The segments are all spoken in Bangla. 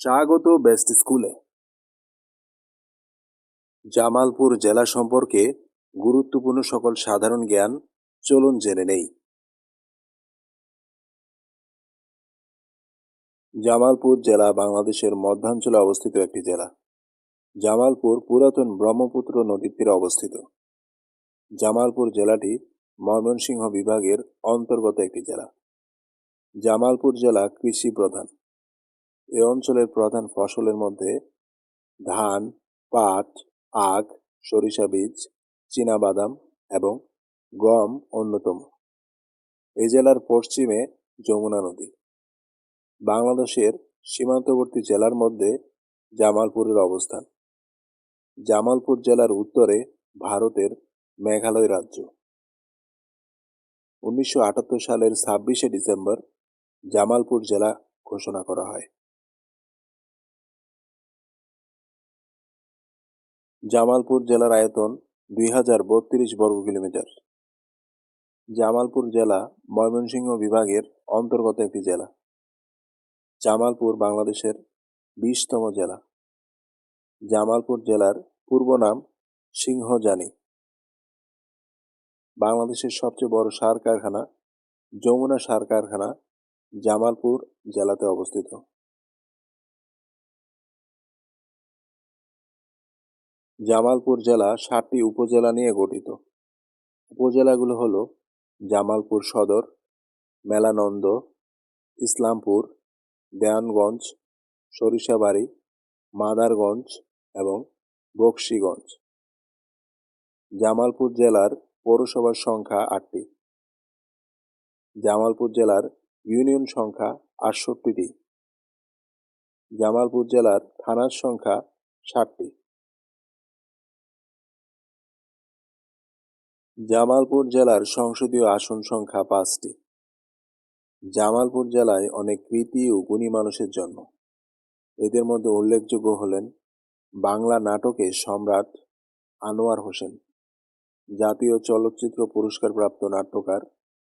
স্বাগত বেস্ট স্কুলে। জামালপুর জেলা সম্পর্কে গুরুত্বপূর্ণ সকল সাধারণ জ্ঞান চলুন জেনে নেই। জামালপুর জেলা বাংলাদেশের মধ্যাঞ্চলে অবস্থিত একটি জেলা। জামালপুর পুরাতন ব্রহ্মপুত্র নদীর তীরে অবস্থিত। জামালপুর জেলাটি ময়মনসিংহ বিভাগের অন্তর্গত একটি জেলা। জামালপুর জেলা কৃষি প্রধান। এ অঞ্চলের প্রধান ফসলের মধ্যে ধান, পাট, আখ, সরিষা বীজ, চীনাবাদাম এবং গম অন্যতম। এ জেলার পশ্চিমে যমুনা নদী। বাংলাদেশের সীমান্তবর্তী জেলার মধ্যে জামালপুরের অবস্থান। জামালপুর জেলার উত্তরে ভারতের মেঘালয় রাজ্য। উনিশশো আটাত্তর সালের ছাব্বিশে ডিসেম্বর জামালপুর জেলা ঘোষণা করা হয়। জামালপুর জেলার আয়তন দুই হাজার বত্রিশ বর্গ কিলোমিটার। জামালপুর জেলা ময়মনসিংহ বিভাগের অন্তর্গত একটি জেলা। জামালপুর বাংলাদেশের বিশতম জেলা। জামালপুর জেলার পূর্ব নাম সিংহজানি। বাংলাদেশের সবচেয়ে বড় সার কারখানা, যমুনা সার কারখানা জামালপুর জেলাতে অবস্থিত। জামালপুর জেলা সাতটি উপজেলা নিয়ে গঠিত। উপজেলাগুলো হল জামালপুর সদর, মেলানন্দ, ইসলামপুর দেয়ানগঞ্জ সরিষাবাড়ি, মাদারগঞ্জ এবং বক্সিগঞ্জ। জামালপুর জেলার পৌরসভার সংখ্যা আটটি। জামালপুর জেলার ইউনিয়ন সংখ্যা আটষট্টিটি। জামালপুর জেলার থানার সংখ্যা ষাটটি। জামালপুর জেলার সংসদীয় আসন সংখ্যা পাঁচটি। জামালপুর জেলায় অনেক কৃতি ও গুণী মানুষের জন্ম। এদের মধ্যে উল্লেখযোগ্য হলেন বাংলা নাটকে সম্রাট আনোয়ার হোসেন, জাতীয় চলচ্চিত্র পুরস্কারপ্রাপ্ত নাট্যকার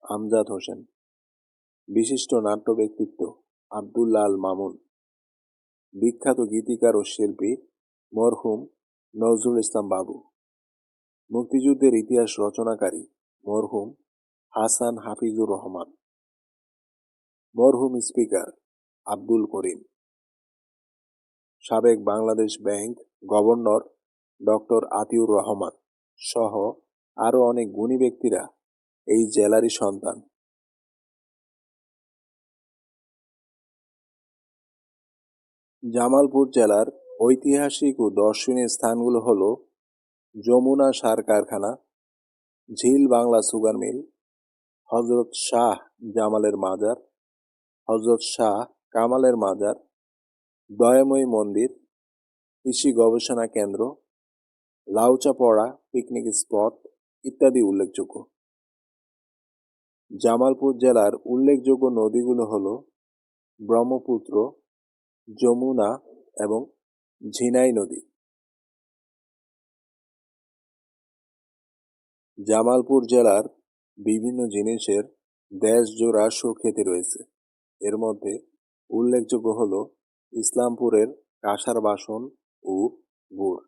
আমজাদ হোসেন, বিশিষ্ট নাট্য ব্যক্তিত্ব আবদুল্লাল মামুন, বিখ্যাত গীতিকার ও শিল্পী মরহুম নজরুল ইসলাম বাবু। মুক্তিযুদ্ধের ইতিহাস রচনাকারী মরহুম হাসান হাফিজুর রহমান। মরহুম স্পিকার আব্দুল করিম। সাবেক Bangladesh bank governor doctor Atiur Rahman সহ আরও অনেক গুণী ব্যক্তিরা এই জেলারই সন্তান। জামালপুর জেলার ঐতিহাসিক ও দর্শনীয় স্থানগুলো হল যমুনা সার কারখানা, ঝিল বাংলা সুগার মিল হজরত শাহ জামালের মাজার হজরত শাহ কামালের মাজার, দয়াময়ী মন্দির, কৃষি গবেষণা কেন্দ্র, লাউচাপড়া পিকনিক স্পট ইত্যাদি উল্লেখযোগ্য। জামালপুর জেলার উল্লেখযোগ্য নদীগুলো হল ব্রহ্মপুত্র, যমুনা এবং ঝিনাই নদী। জামালপুর জেলার বিভিন্ন জিনিসের দেশজোড়া সুখ্যাতি রয়েছে। এর মধ্যে উল্লেখযোগ্য হল ইসলামপুরের কাঁসার বাসন ও গুড়।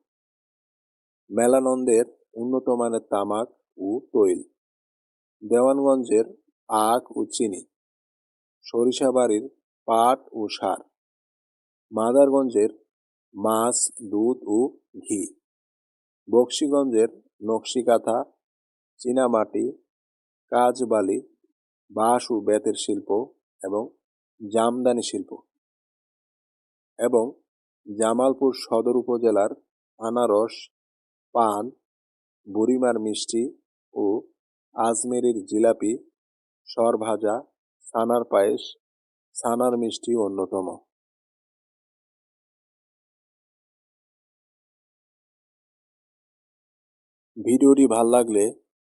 মেলানন্দের উন্নত মানের তামাক ও তৈল। দেওয়ানগঞ্জের আখ ও চিনি। সরিষাবাড়ির পাট ও সার। মাদারগঞ্জের মাছ, দুধ ও ঘি। বক্সিগঞ্জের নকশিকাঁথা চীনামাটি, কাজবালি, বাঁশ ও বেতের শিল্প এবং জামদানি শিল্প এবং জামালপুর সদর উপজেলার আনারস, পান, বুড়িমার মিষ্টি ও আজমেরির জিলাপি, সরভাজা, ছানার পায়েস, ছানার মিষ্টি অন্যতম। ভিডিওটি ভালো লাগলে